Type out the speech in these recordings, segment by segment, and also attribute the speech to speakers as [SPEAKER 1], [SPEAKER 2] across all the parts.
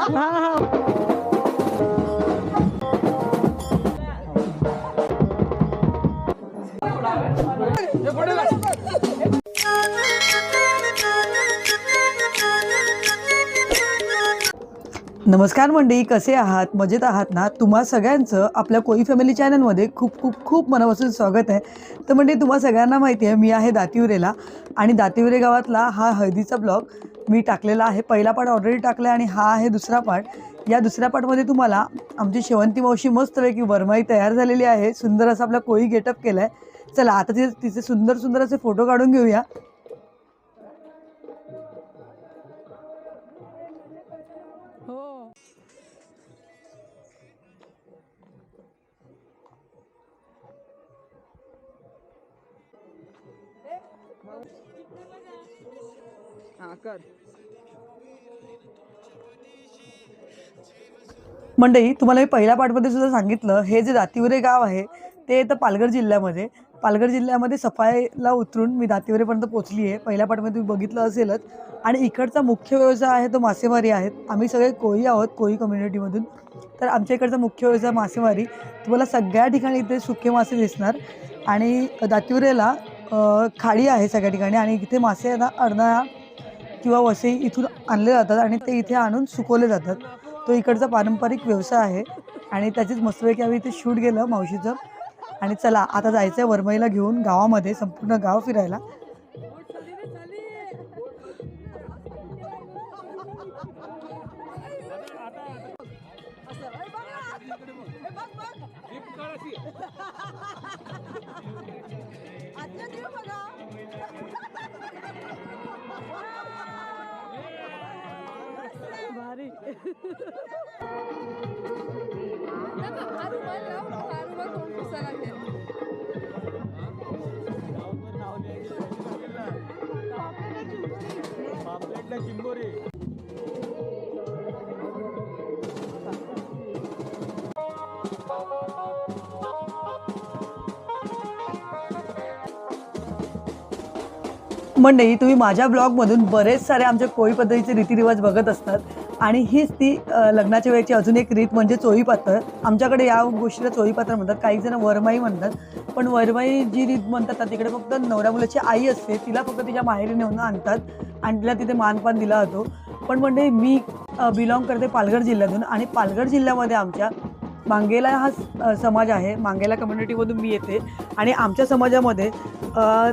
[SPEAKER 1] हा हा नमस्कार मंडळी कसे आहात? मजेत आहात ना? तुम्हा सगळ्यांचं आपल्या कोई फॅमिली चॅनलमध्ये खूप खूप खूप मनापासून स्वागत आहे. तर म्हणजे तुम्हा सगळ्यांना माहिती आहे मी आहे दातिवरेला आणि दातिवरे गावातला हा हळदीचा ब्लॉग मी टाकलेला आहे. पहिला पार्ट ऑलरेडी टाकला आहे आणि हा आहे दुसरा पार्ट या दुसऱ्या पार्टमध्ये तुम्हाला आमची शेवंती मावशी मस्तपैकी वरमाई तयार झालेली आहे. सुंदर असा आपला कोळी गेटअप केला आहे चला आता तिथे तिचे सुंदर सुंदर असे फोटो काढून घेऊया. मंडई तुम्हाला मी पहिल्या पाठमध्ये सुद्धा सांगितलं हे जे दातिवरे गाव आहे ते येतं पालघर जिल्ह्यामध्ये. पालघर जिल्ह्यामध्ये सफाईला उतरून मी दातिवरेपर्यंत पोचली आहे. पहिल्या पाठमध्ये तुम्ही बघितलं असेलच. आणि इकडचा मुख्य व्यवसाय आहे तो मासेमारी आहेत आम्ही सगळे कोळी आहोत कोळी कम्युनिटीमधून तर आमच्या इकडचा मुख्य व्यवसाय मासेमारी. तुम्हाला सगळ्या ठिकाणी इथे सुके मासे दिसणार. आणि दातिवरेला खाडी आहे सगळ्या ठिकाणी. आणि इथे मासे ना किंवा वसई इथून आणले जातात आणि ते इथे आणून सुकवले जातात. तो इकडचा पारंपरिक व्यवसाय आहे आणि त्याचीच मस्तपैकी आम्ही इथे शूट गेलं मावशीचं. आणि चला आता जायचं आहे वरमईला घेऊन गावामध्ये संपूर्ण गाव फिरायला. भारी मंडळी तुम्ही माझ्या ब्लॉगमधून बरेच सारे आमच्या कोळी पद्धतीचे रीतिरिवाज बघत असतात. आणि हीच ती लग्नाच्या वेळेची अजून एक रीत म्हणजे चोईपात्र आमच्याकडे या गोष्टीला चोईपात्र म्हणतात. काही जण वरमाई म्हणतात. पण वरमाई जी रीत म्हणतात ना तिकडे फक्त नवऱ्या मुलाची आई असते. तिला फक्त तिच्या माहेरी नेऊन आणतात आणि तिला तिथे मानपान दिला जातो. पण म्हणजे मी बिलॉंग करते पालघर जिल्ह्यातून आणि पालघर जिल्ह्यामध्ये आमच्या मांगेला हा समाज आहे. मांगेला कम्युनिटीमधून मी येते. आणि आमच्या समाजामध्ये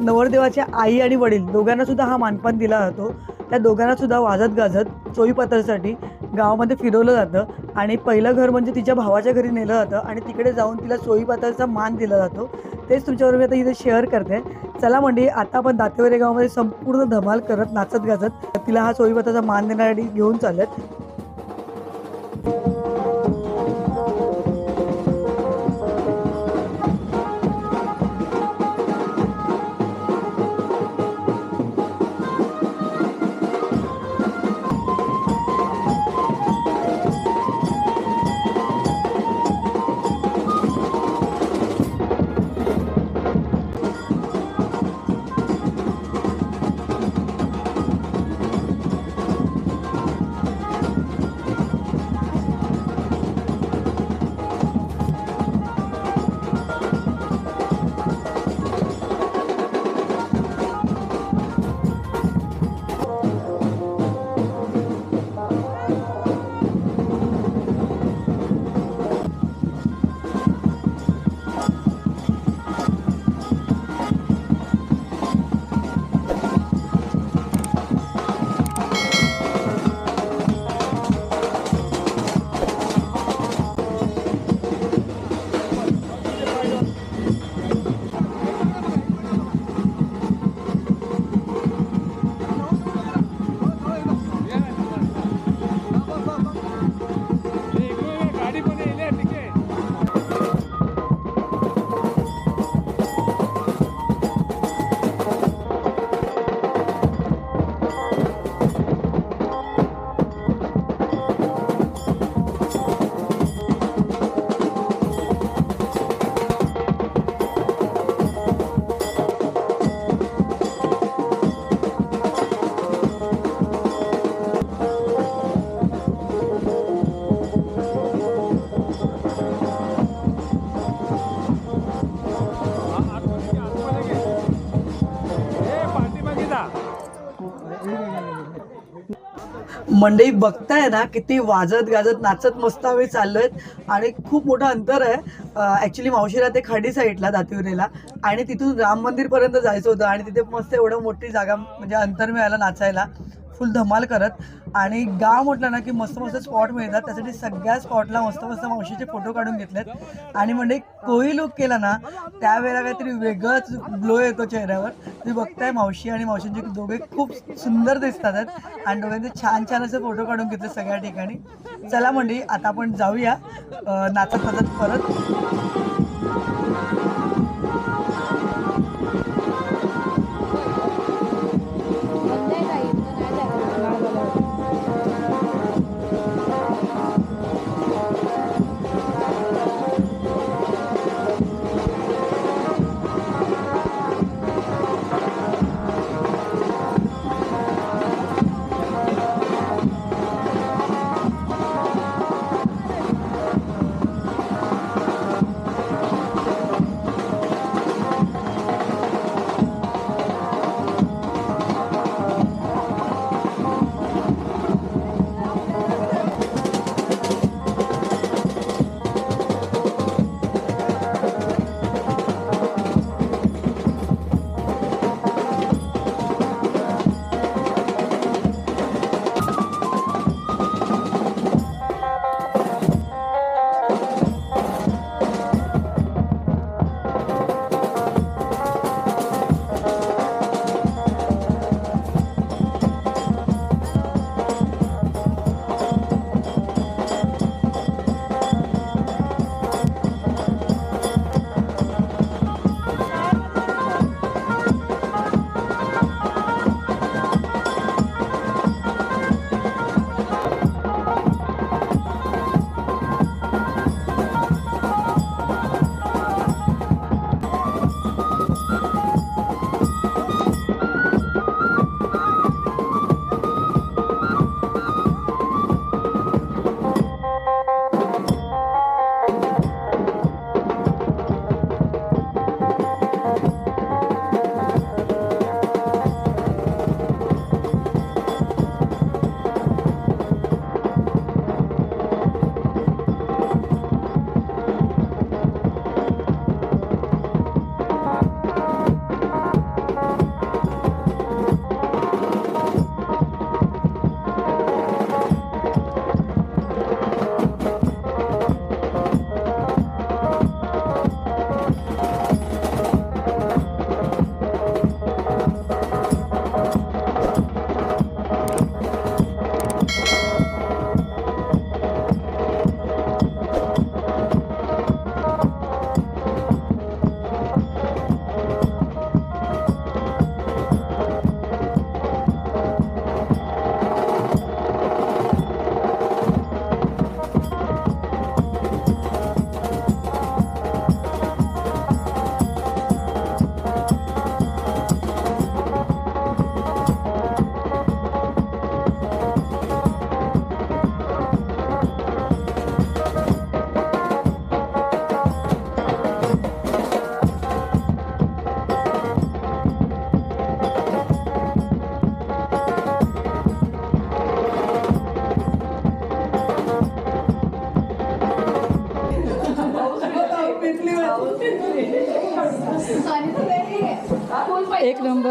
[SPEAKER 1] नवरदेवाच्या आई आणि वडील दोघांना सुद्धा हा मानपान दिला जातो. त्या दोघांना सुद्धा वाजत गाजत चोळीपात्रासाठी गावामध्ये फिरवलं जातं. आणि पहिलं घर म्हणजे तिच्या भावाच्या घरी नेलं जातं आणि तिकडे जाऊन तिला चोळीपात्राचा मान दिला जातो. तेच तुमच्याबरोबर मी आता इथे शेअर करते. चला म्हणजे आता आपण दातेवरे गावामध्ये संपूर्ण धमाल करत नाचत गाजत तिला हा चोळीपात्राचा मान देण्यासाठी घेऊन चालत मंडई बघताय ना किती वाजत गाजत नाचत मस्त आम्ही चाललोय. आणि खूप मोठं अंतर आहे. ऍक्च्युली मावशीला ते खाडी साईडला दातिवरेला. आणि तिथून राम मंदिर पर्यंत जायचं होतं. आणि तिथे मस्त एवढं मोठी जागा म्हणजे अंतर मिळालं नाचायला. फुल धमाल करत. आणि गाव म्हटलं ना की मस्त मस्त स्पॉट मिळतात. त्यासाठी सगळ्या स्पॉटला मस्त मस्त मावशीचे फोटो काढून घेतलेत. आणि म्हणजे कोही लुक केला ना त्यावेळेला काहीतरी वेगळंच ग्लो येतो चेहऱ्यावर. तुम्ही बघताय मावशी आणि मावशींचे दोघे खूप सुंदर दिसतात आहेत. आणि दोघांचे छान छान असे फोटो काढून घेतले सगळ्या ठिकाणी. चला म्हणजे आता आपण जाऊया. नाचत नाचत परत.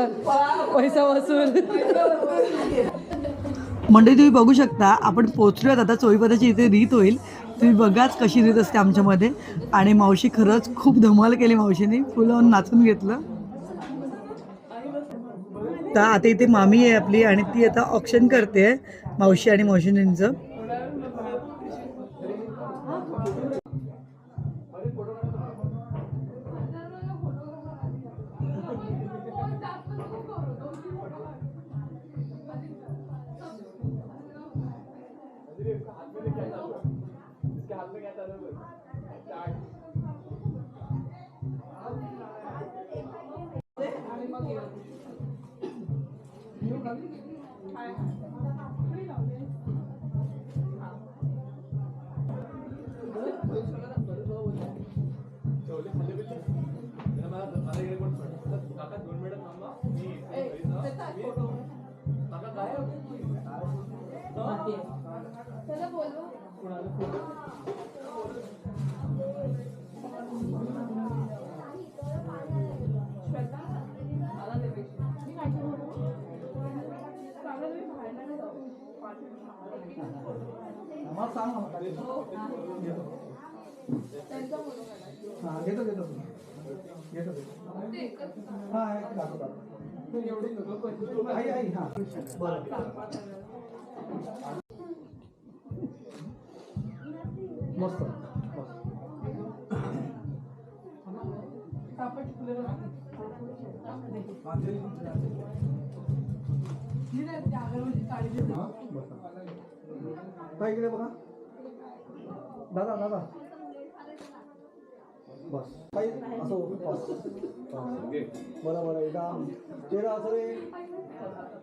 [SPEAKER 2] पैसा वसूल
[SPEAKER 1] मंडळी तुम्ही बघू शकता आपण पोचलोय आता चोईपदाची इथे रीत होईल. तुम्ही बघाच कशी रीत असते आमच्यामध्ये. आणि मावशी खरंच खूप धमाल केली मावशीने. फुलं नाचून घेतलं. तर आता इथे मामी आहे आपली आणि ती आता ऑप्शन करते मावशी आणि मावशींचं
[SPEAKER 3] हा घेतो घेतो घेतो घेतो हा आहे, एवढी काढतो. आई आई हा बरं मस्त काय इकडे बघा दादा दादा. बस. काही असं. बरं बरं एकदा चेहरा असं रे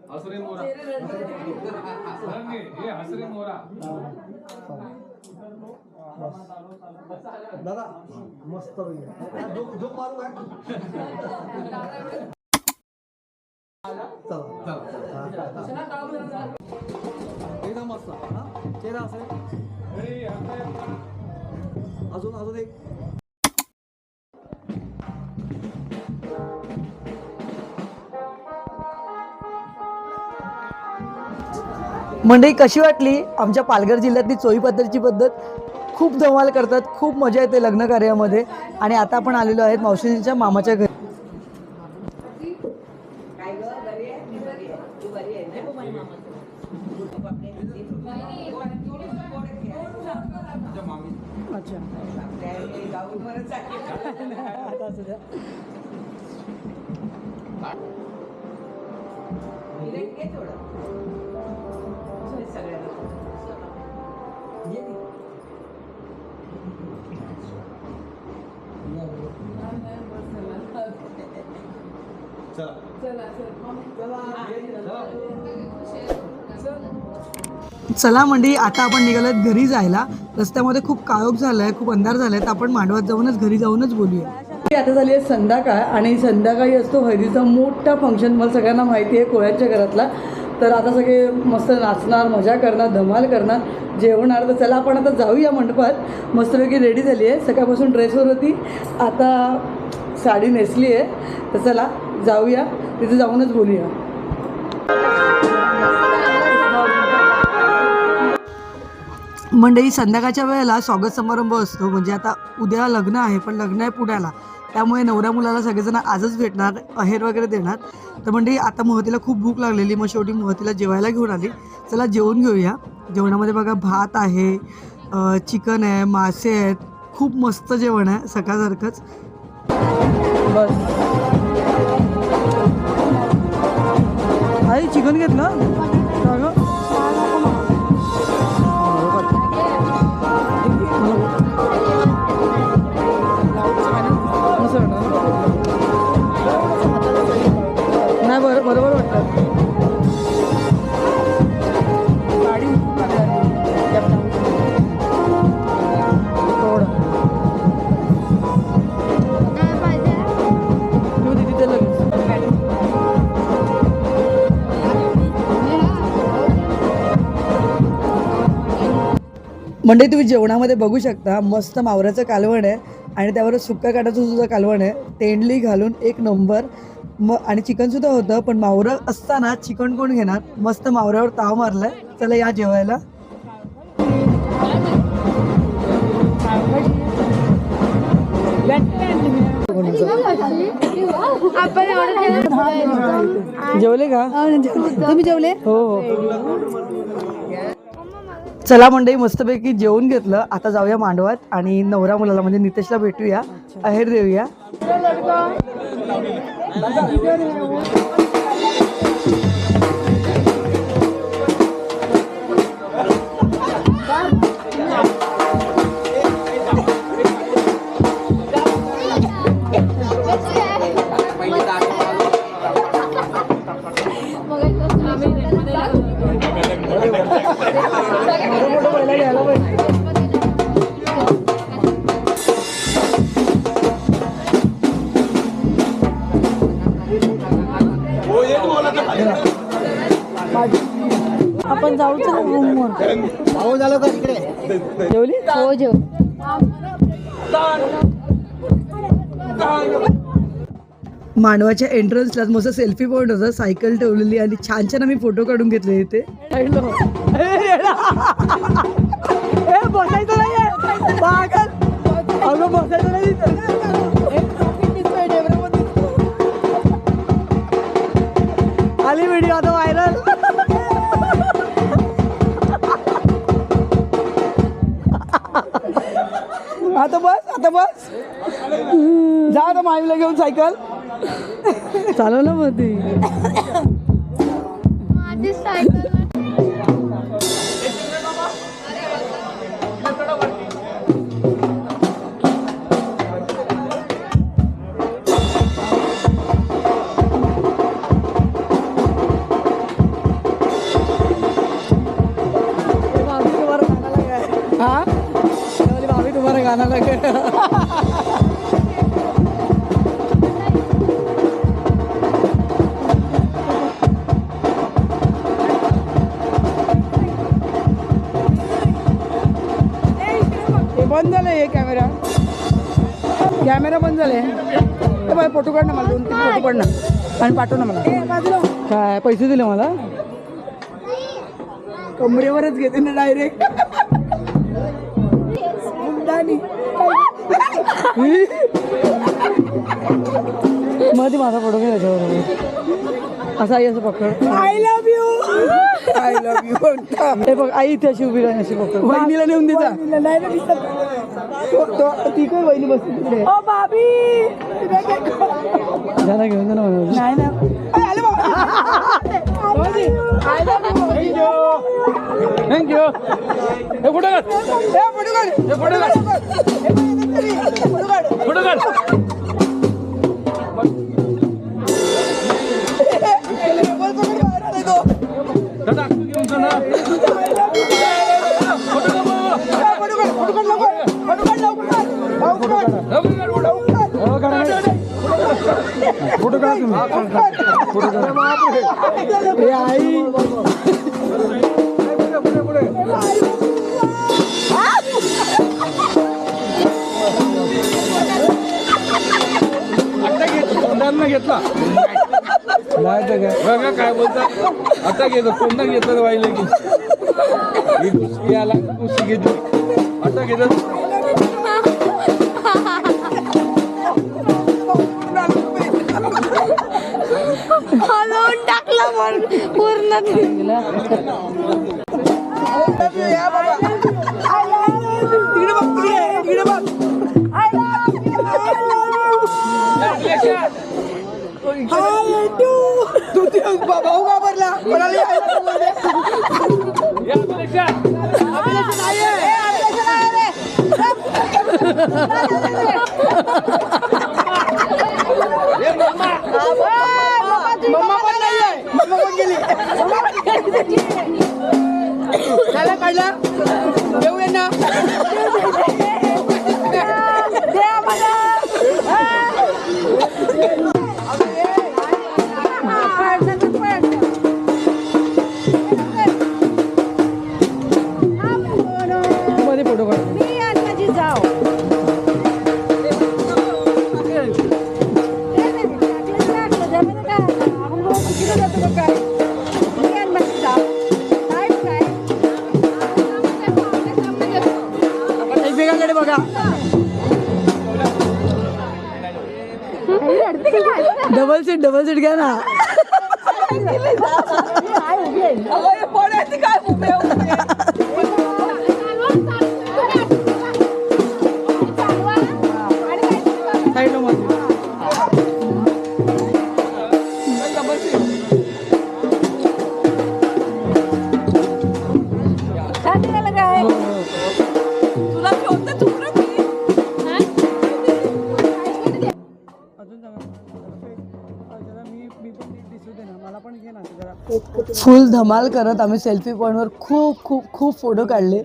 [SPEAKER 4] हसरे मोरा हे हसरे मोरा.
[SPEAKER 3] हा. दादा मस्त. झोप झोप मारू काय अजून एक.
[SPEAKER 1] मंडळी कशी वाटली? आमच्या पालघर जिल्ह्यातली चोई पद्धत खूप धमाल करतात खूप मजा येते लग्न कार्यामध्ये आणि आता आपण आलेलो आहेत मावशींच्या मामाच्या घरी. चला. मंडळी आता आपण निघालोत घरी जायला. रस्त्यामध्ये खूप काळोख झालाय खूप अंधार झालाय तर आपण मांडवात जाऊनच घरी जाऊनच बोलूया. आता झाली आहे संध्याकाळ आणि संध्याकाळी असतो हळदीचा मोठा फंक्शन मला सगळ्यांना माहिती आहे कोळ्यांच्या घरातला. तर आता सगळे मस्त नाचणार मजा करणार धमाल करणार जेवणार. तर चला आपण आता जाऊया मंडपात. मस्तपैकी रेडी झाली आहे. सकाळपासून ड्रेसवर होती आता साडी नेसली आहे. तर चला जाऊया तिथे जाऊनच बोलूया. मंडळी संध्याकाळच्या वेळेला स्वागत समारंभ असतो. म्हणजे आता उद्या लग्न आहे पण लग्न आहे पुण्याला. त्यामुळे नवऱ्या मुलाला सगळेजण आजच भेटणार अहेर वगैरे देणार. तर मंडळी आता मोहतीला खूप भूक लागलेली. मग शेवटी मोहतीला जेवायला घेऊन आली. चला जेवून घेऊया. जेवणामध्ये बघा भात आहे चिकन आहे मासे आहेत. खूप मस्त जेवण आहे सकाळसारखंच. बस. चिकन घेतलं? म्हणजे तुम्ही जेवणामध्ये बघू शकता मस्त मावऱ्याचं कालवण आहे आणि त्यावर सुक्या काटाचं सुद्धा कालवण आहे. तेंडली घालून एक नंबर. मग आणि चिकन सुद्धा होतं पण मावरं असताना चिकन कोण घेणार? मस्त मावऱ्यावर ताव मारलाय. चला या जेवायला. जेवले का? तुम्ही जेवले? हो हो. चला मंडळी मस्तपैकी जेवून घेतलं. आता जाऊया मांडवात आणि नवरा मुलाला म्हणजे नितेशला भेटूया. अहेर देऊया.
[SPEAKER 5] भाऊ झालं का इकडे.
[SPEAKER 4] जेवली?
[SPEAKER 1] हो जेव.
[SPEAKER 4] मांडवाच्या एंट्रन्सला मस्त सेल्फी पॉईंट होता सायकल ठेवलेली आणि छान छान आम्ही फोटो काढून घेतले इथे. ए, बसायचं नाही बसायचं नाही आली व्हिडिओ आता व्हायरल आता बस आता बस. जा आता माईला घेऊन सायकल. चालव ना मग ती.
[SPEAKER 1] माझी सायकल
[SPEAKER 4] है हे बंद झालं हे कॅमेरा. कॅमेरा बंद झाले हे बाय फोटो काढ ना मला दोन तीन फोटो काढ ना. आणि पाठव ना मला. काय पैसे दिले मला? कमरेवरच घेते ना डायरेक्ट मध्ये माझा फोटो घ्या त्याच्यावर. असा आई असं पकड. I love you I love you हे बघ आई इथे अशी उभी राहणे अशी पकड. वहिनीला नेऊन देता तो- तो- ती काय वहिनी बसते तिकडे? घेऊन जा ना मला. नाही ना.
[SPEAKER 3] थँक्यू हे कुठं काढ हे कुठं काढ कुठं काढ दादा,
[SPEAKER 4] हे आई.
[SPEAKER 3] आता घेतला. तोंडानं घेतला. बघा काय बोलतात. आता घेतो. कोणता घेतलं वाहिले की. आला घुसकी घेतली. आता घेतात
[SPEAKER 1] हलवून टाकलं पण पूर्ण
[SPEAKER 4] तिकडे बघ तिकडे तिकडे बघ तू ते भाऊ घाबरला कोणाला यायचं बोलले.
[SPEAKER 3] या अभिलेखा.
[SPEAKER 4] मम्मा पण नाहीये मम्मा पण गेली काढला काढला येऊ एकमेकांकडे बघा. डबल सीट डबल सीट घ्या ना. फुल धमाल करत आम्ही सेल्फी पॉईंटवर खूप खूप खूप फोटो काढले.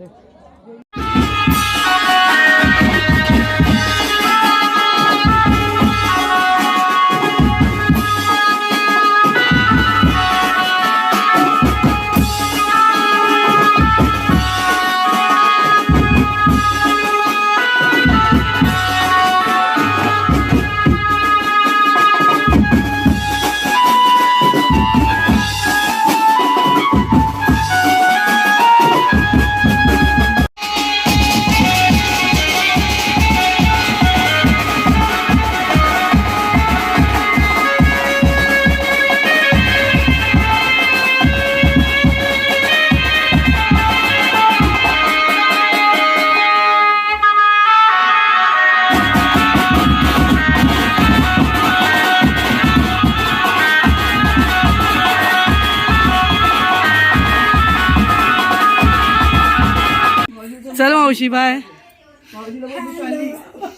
[SPEAKER 1] मावशी बाय.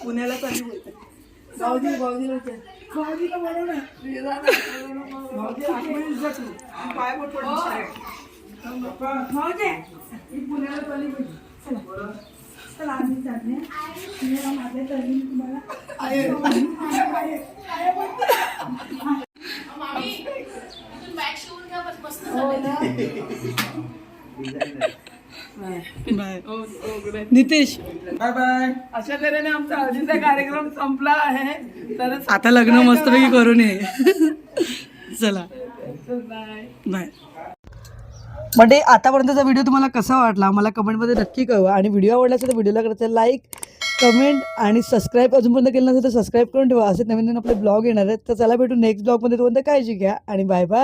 [SPEAKER 4] पुण्याला बोलते.
[SPEAKER 1] बाय नितेश.
[SPEAKER 4] बाय बाय अशा तऱ्हेने आमचा हळदीचा कार्यक्रम संपला आहे. तर
[SPEAKER 1] आता लग्न मस्तपैकी करून ये. चला. बाय
[SPEAKER 4] म्हणजे आतापर्यंतचा व्हिडिओ तुम्हाला कसा वाटला मला कमेंटमध्ये नक्की कळवा. आणि व्हिडिओ आवडला असेल तर व्हिडिओला करायचं लाईक कमेंट आणि सबस्क्राईब अजूनपर्यंत केलं नसेल तर सबस्क्राईब करून ठेवा. असे नवीन नवीन आपले ब्लॉग येणार आहेत. तर चला भेटू नेक्स्ट ब्लॉगमध्ये तोपर्यंत काळजी घ्या. आणि बाय बाय